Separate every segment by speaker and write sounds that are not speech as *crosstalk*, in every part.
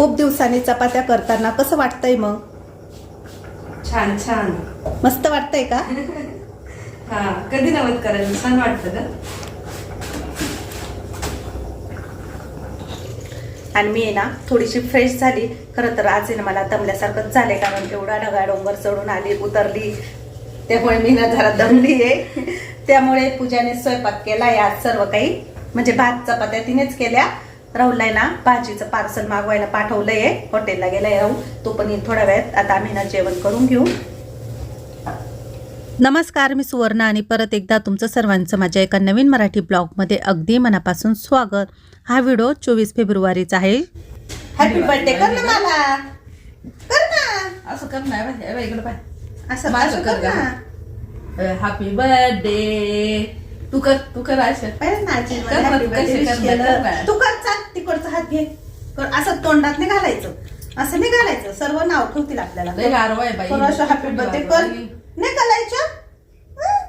Speaker 1: खूप दिवसांनी चपात्या करताना कसं वाटतंय मग?
Speaker 2: छान छान.
Speaker 1: मस्त वाटतंय का? *laughs*
Speaker 2: हा कधी नवत करायला छान वाटतं का
Speaker 1: आणि मी ना थोडीशी फ्रेश झाली. खरं तर आज ना मला दमल्यासारखंच झालंय कारण एवढा ढगा डोंगर चढून आली उतरली. त्यामुळे मी ना जरा दमली आहे. त्यामुळे पूजाने स्वयंपाक केलाय आज सर्व काही. म्हणजे भात चपात्या तिनेच केल्या. राहुलला ना भाजीचं पार्सल मागवायला पाठवलंय. हॉटेलला गेलाय राहुल. तो पण येईल थोड्या वेळात. आता आम्ही ना जेवण करून घेऊ. नमस्कार मी सुवर्ण आणि परत एकदा तुमचं सर्वांचं माझ्या एका नवीन मराठी ब्लॉगमध्ये अगदी मनापासून स्वागत. हा व्हिडिओ चोवीस फेब्रुवारीचा आहे. हॅपी बर्थडे कर ना मला. कर ना.
Speaker 3: असं कर इकडं पाय.
Speaker 1: असं
Speaker 3: माझं
Speaker 1: असं
Speaker 3: कर.
Speaker 1: ना.
Speaker 3: हॅपी बर्थडे तू कर तू कर बरं, कशी.
Speaker 1: तू कर. चाल तिकडचा हात घे. कर असं तोंडात नाही घालायचं. असं नाही घालायचं. सर्व नाव ठेवतील आपल्याला.
Speaker 3: लय गारवा आहे बाई.
Speaker 1: कर असं हॅपी बर्थडे कर. नाही घालायचं. हं?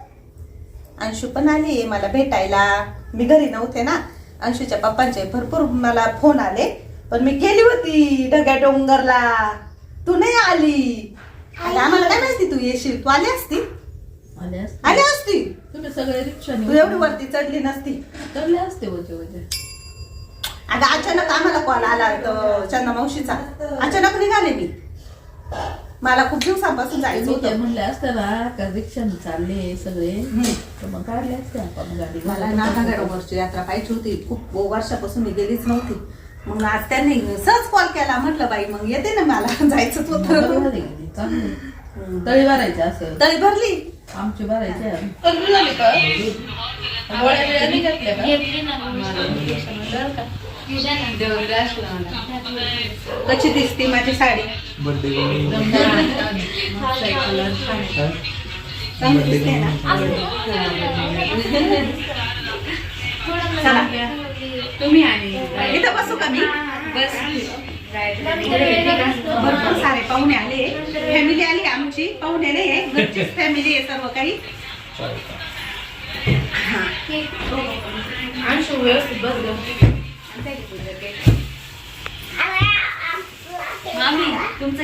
Speaker 1: अंशू पण आली मला भेटायला. मी घरी नव्हते ना. अंशूच्या पप्पांचे भरपूर मला फोन आले. पण मी गेली होती ढग्या डोंगरला. तू नाही आली. आणि आम्हाला काय माहिती तू येशील? तू आली असती?
Speaker 3: आले असते.
Speaker 1: आली असती
Speaker 3: तुम्ही सगळे रिक्षा
Speaker 1: तू एवढी वरती चढली नसती.
Speaker 3: चढले असते वजे वजे
Speaker 1: अगं अचानक आम्हाला कॉल आला तो चंदा मावशीचा. अचानक निघाले मी. मला खूप दिवसांपासून जायचं
Speaker 3: तुम्ही ते
Speaker 1: होतं.
Speaker 3: म्हणले असते ना का रिक्षाने चालले सगळे. तर मग काढले असते आपण गाडी.
Speaker 1: मला नागागडवरची यात्रा पाहिजे होती. खूप वर्षापासून मी गेलीच नव्हती. मग आज त्यांनी सहज कॉल केला. म्हटलं बाई मग येते ना मला. जायचंच
Speaker 3: बरोबर
Speaker 1: होतं
Speaker 3: आहे की नाही? चांगली. तळी भरायचे असं
Speaker 1: तरी भरली.
Speaker 3: आमची भरायचे कमी झाली का गोळ्या बिळ्या नाही घातल्या का
Speaker 1: कशी दिसते माझी साडी चांगली दिसते ना चला
Speaker 2: तुम्ही आणि
Speaker 1: इथं बसू का मी भरपूर सारे पाहुणे आले. फॅमिली आली आमची. पाहुणे नाही आहे घरचीच फॅमिली आहे सर्व काही.
Speaker 2: मामी तुमचं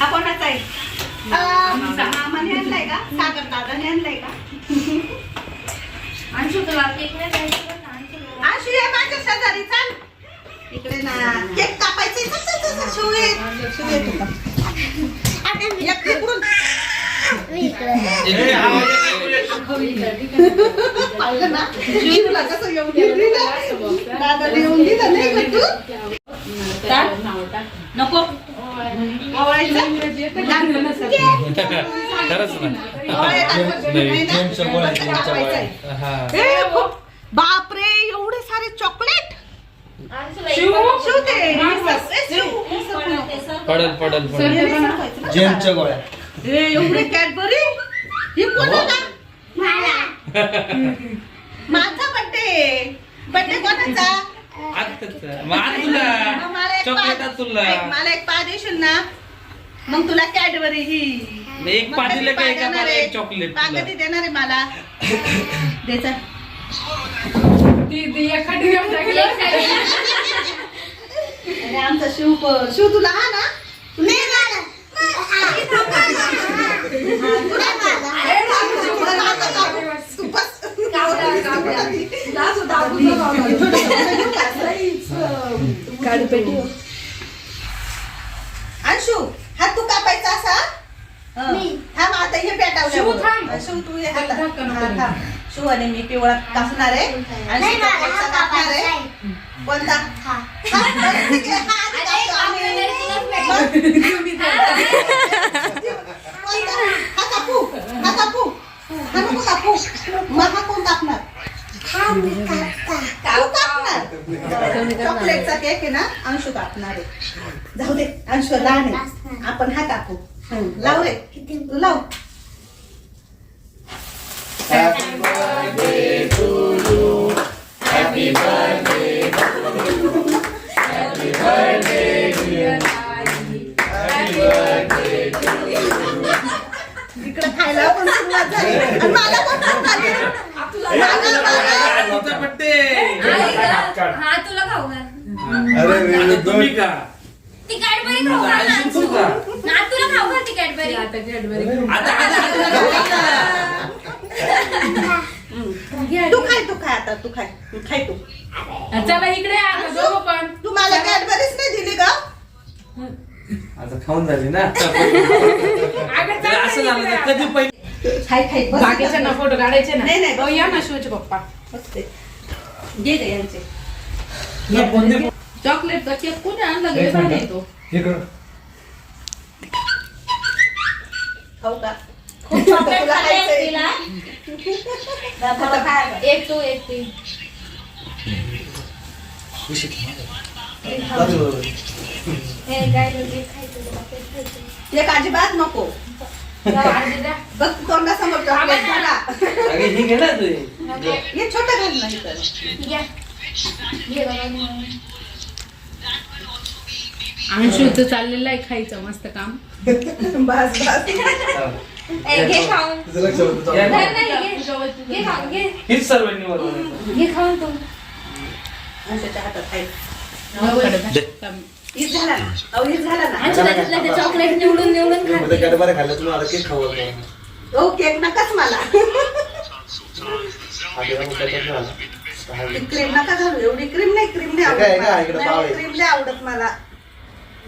Speaker 1: हा कोणाचा आहे? मामाने आणलाय का? सागर दादाने आणलाय का?
Speaker 2: अंशू तुला केक नाही अंशू
Speaker 1: ये माझ्या शेजारी. चाल. इकडे ना केक कापायचे चल, पाहिलं ना कसं येऊन दिलं येऊन दिलं नाही का तू नको
Speaker 4: पडल पडल. जेम्सच्या गोळ्या.
Speaker 1: एवढे कॅडबरी? ही कोणाला माझा बर्थडे बर्थडे कोणाचा?
Speaker 4: चॉकलेट तुला.
Speaker 1: मला एक पा देशील ना? मग तुला कॅडबरी ही.
Speaker 4: एक पा दिलं का चॉकलेट
Speaker 1: पा
Speaker 4: तुला?
Speaker 1: कधी देणार आहे मला. द्यायचा *laughs* अरे आमचा शिव शिव तुला हा ना. अंशू हात तू कापायचा असा? हं. थांब आता हे पेटावल्या शिव तू हे हात हा. शिव आणि मी पिवळा कापणार आहे. आणि कापणार आहे? कोणता? *laughs* चॉकलेटचा केक आहे ना अंशू कापणार आहे. जाऊ दे अंशू लहान आहे. आपण हा कापू लाव रे. लाव. पण सुरुवात झाली आणि मला कोण? मला- मला-.
Speaker 2: हा तुला खाऊ घाल.
Speaker 5: अरे
Speaker 4: का
Speaker 5: ती कॅडबरी खाऊ घाल ना,
Speaker 4: शिकू का?
Speaker 5: ना तुला खाऊ घाल ती कॅडबरी
Speaker 2: आता कॅडबरी
Speaker 4: आता
Speaker 1: तू खाय तू खाय आता तू खाय खाय तू
Speaker 2: चला इकडे या ना, दोघं पण
Speaker 1: तू मला कॅडबरीच नाही दिली का
Speaker 4: आता खाऊन झाली ना
Speaker 2: अगं
Speaker 4: तर असं झालं कधी पहिले
Speaker 1: खाय खाय बस.
Speaker 2: बाकीच्या ना फोटो काढायचे ना.
Speaker 1: नाही, नाही.
Speaker 2: या ना शिवचे पप्पा.
Speaker 1: बसते. घे गे यांचे.
Speaker 2: चॉकलेटचा केक कोणी आणला? गेला नाही तो
Speaker 1: खाऊ का? *laughs*
Speaker 5: चॉकलेट
Speaker 1: तुला
Speaker 5: खाल्ले
Speaker 1: खायचंय.
Speaker 5: तिला
Speaker 1: आता खाय.
Speaker 5: एक तू एक ती. हे काय? ते खायचं तुला ते खायचं
Speaker 1: एक अजिबात नको. बघ तोंडासमोर चॉकलेट झाला
Speaker 4: अगे ही घे ना तू.
Speaker 1: हे छोटं घाल नाही तर
Speaker 5: घ्या. घे बाबा
Speaker 2: अंशूचं चाललेलं आहे खायचं मस्त काम.
Speaker 1: बस बस.
Speaker 5: ए, घे खाऊन. नाही, नाही, घे. घे खाऊन घे.
Speaker 4: हीच सर्वांनी बरोबर
Speaker 5: घे खाऊन तू.
Speaker 1: अंशाच्या हातात
Speaker 4: दे.
Speaker 1: हीच झाला ना अहो हीच झाला ना
Speaker 5: ते चॉकलेट निवडून निवडून खाते
Speaker 6: कॅडबरी खाल्लं तुम्ही आता केक खाऊ आता.
Speaker 1: हो केक नकाच मला
Speaker 6: आता मग त्याच्यात झालं. सहा
Speaker 1: ती क्रीम नका घालू एवढी क्रीम नाही क्रीम नाही
Speaker 6: काय,
Speaker 1: आवडत
Speaker 6: इकडे
Speaker 1: मला.
Speaker 6: पाव
Speaker 1: नाही
Speaker 6: आहे.
Speaker 1: क्रीम नाही आवडत मला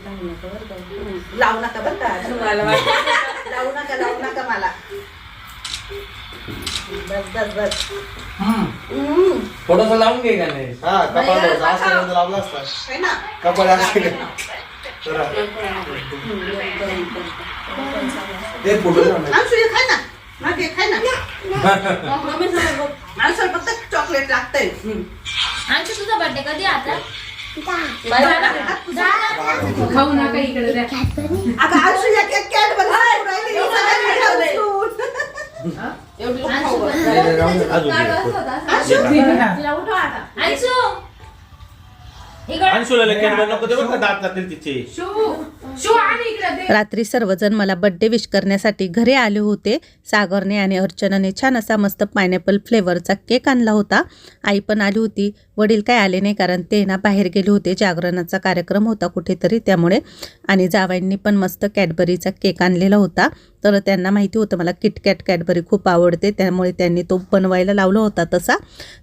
Speaker 1: लावू नका बरं का. हम्म. लावू नका बरं का लावू नका लावू नका मला बस बस बस. हम्म.
Speaker 4: थोडंसं लावून घे का नाही
Speaker 6: हा कपाळ. असं लावला असता.
Speaker 1: है ना?
Speaker 6: कपाळ असं केलं. जरा. ते फोटो ठेव ना.
Speaker 1: अंशू खाय ना? ना घे खाय ना? अंशू फक्त चॉकलेट लागतंय. हम्म.
Speaker 5: आमची तुझा बर्थडे कधी आता?
Speaker 2: खाऊ नका इकडे द्या
Speaker 1: अगं या केक कॅडबरी खाऊ राहिली. सगळ्यांनी.
Speaker 2: एवढी खाऊ
Speaker 7: अंशुला नको ते बघ का दात तिचे.
Speaker 8: रात्री सर्वजण मला बड्डे विश करण्यासाठी घरी आले होते. सागरने आणि अर्चनाने छान असा मस्त पायनॅपल फ्लेवरचा केक आणला होता. आई पण आली होती. वडील काय आले नाही कारण ते ना बाहेर गेले होते. जागरणाचा कार्यक्रम होता कुठेतरी त्यामुळे. आणि जावाईंनी पण मस्त कॅडबरीचा केक आणलेला होता. तर त्यांना माहिती होतं मला किटकॅट कॅडबरी खूप आवडते त्यामुळे त्यांनी तो बनवायला लावला होता तसा.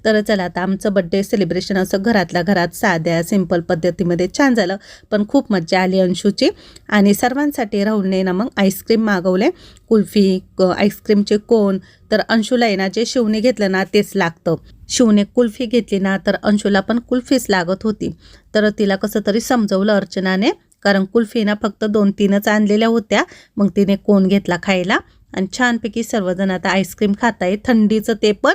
Speaker 8: तर चला आता आमचं बड्डे सेलिब्रेशन असं घरातल्या घरात साध्या सिंपल पद्धतीमध्ये छान झालं. पण खूप मज्जा आली अंशूची. आणि सर्वांसाठी राहुलने ना मग आईस्क्रीम मागवले. कुल्फी क- आईस्क्रीमचे कोण तर अंशूला आहे ना जे शिवने घेतलं ना तेच लागतं. शिवने कुल्फी घेतली ना तर अंशूला पण कुल्फीच लागत होती. तर तिला कसं तरी समजवलं अर्चनाने. कारण कुल्फीना फक्त दोन तीनच आणलेल्या होत्या. मग तिने कोण घेतला खायला? आणि छानपैकी सर्वजण आता आईस्क्रीम खात आहे थंडीचं ते पण.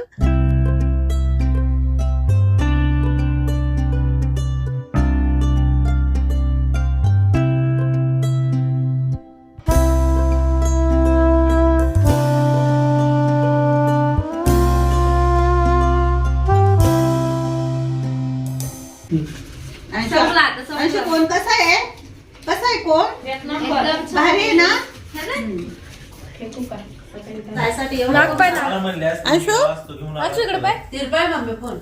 Speaker 7: म्हणले असते,
Speaker 1: अंशू?
Speaker 7: असतो घेऊन आला.
Speaker 5: इकडे पाय
Speaker 2: तिरपाय मम्मी फोन.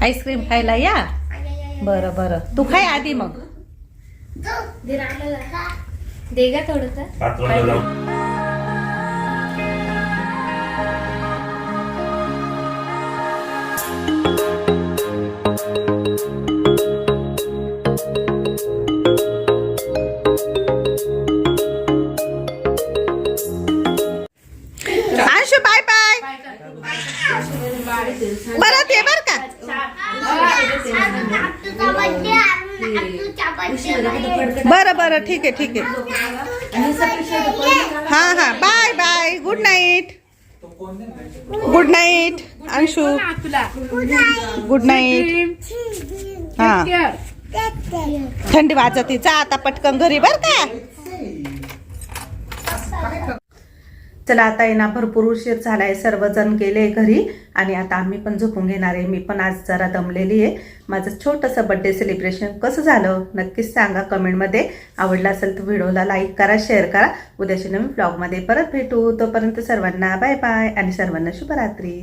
Speaker 8: आईस्क्रीम खायला या. बरं बरं. तू खाय आधी मग.
Speaker 5: दे गा थोडस.
Speaker 1: बरं बरं ठीक आहे ठीक आहे. हा हा. Bye bye good night good night Anshu good night हा. थंडी वाजते. जा आता पटकन घरी बर का? चला आता आहे ना भरपूर उशीर झालाय. सर्वजण गेले घरी आणि आता आम्ही पण झोपून घेणार आहे. मी पण आज जरा दमलेली आहे. माझं छोटंसं बड्डे सेलिब्रेशन कसं झालं नक्कीच सांगा कमेंटमध्ये आवडलं असेल तर व्हिडिओला लाईक करा शेअर करा. उद्याच्या नवीन ब्लॉगमध्ये परत भेटू. तोपर्यंत सर्वांना बाय बाय आणि सर्वांना शुभरात्री.